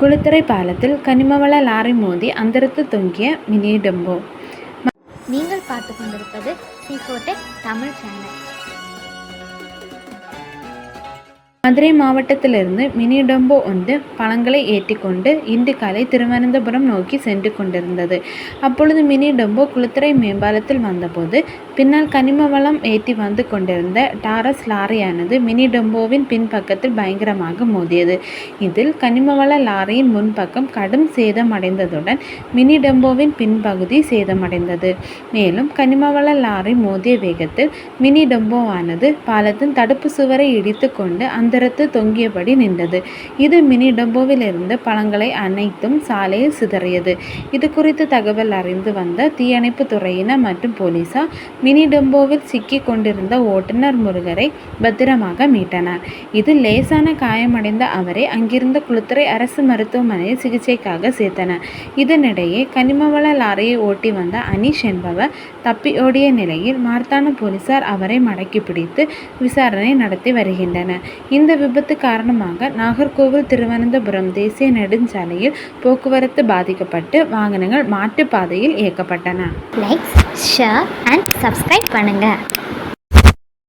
குளித்துறை பாலத்தில் கனிமவள லாரி மோதி அந்தரத்து தொங்கிய mini tempo நீங்கள் பார்த்து கொண்டிருப்பது தமிழ் சேனல். மதுரை மாவட்டத்திலிருந்து மினி டெம்போ ஒன்று பழங்களை ஏற்றிக்கொண்டு இன்று காலை திருவனந்தபுரம் நோக்கி சென்று கொண்டிருந்தது. அப்பொழுது மினி டெம்போ குளித்துறை மேம்பாலத்தில் வந்தபோது பின்னால் கனிம வளம் ஏற்றி வந்து கொண்டிருந்த டாரஸ் லாரியானது மினி டெம்போவின் பின்பக்கத்தில் பயங்கரமாக மோதியது. இதில் கனிமவள லாரியின் முன்பக்கம் கடும் சேதமடைந்ததுடன் மினி டெம்போவின் பின்பகுதி சேதமடைந்தது. மேலும் கனிமவள லாரி மோதிய வேகத்தில் மினி டெம்போவானது பாலத்தின் தடுப்பு சுவரை இடித்து கொண்டு அந்தரத்து தொங்கியபடி நின்றது. இது மினி டெம்போவிலிருந்து பழங்களை அனைத்தும் சாலையில் சிதறியது. இது குறித்து தகவல் அறிந்து வந்த தீயணைப்பு துறையினர் மற்றும் போலீசார் மினி டெம்போவில் சிக்கி கொண்டிருந்த ஓட்டுநர் முருகரை பத்திரமாக மீட்டனர். இது லேசான காயமடைந்த அவரை அங்கிருந்த குளத்துறை அரசு மருத்துவமனையில் சிகிச்சைக்காக சேர்த்தனர். இதனிடையே கனிமவள லாரியை ஓட்டி வந்த அனீஷ் என்பவர் தப்பி ஓடிய நிலையில் மார்த்தான போலீசார் அவரை மடக்கி பிடித்து விசாரணை நடத்தி வருகின்றனர். இந்த விபத்து காரணமாக நாகர்கோவில் திருவனந்தபுரம் தேசிய நெடுஞ்சாலையில் போக்குவரத்து பாதிக்கப்பட்டு வாகனங்கள் மாட்டுப்பாதையில் இயக்கப்பட்டன. லைக் ஷேர் அண்ட் சப்ஸ்கிரைப் பண்ணுங்கள்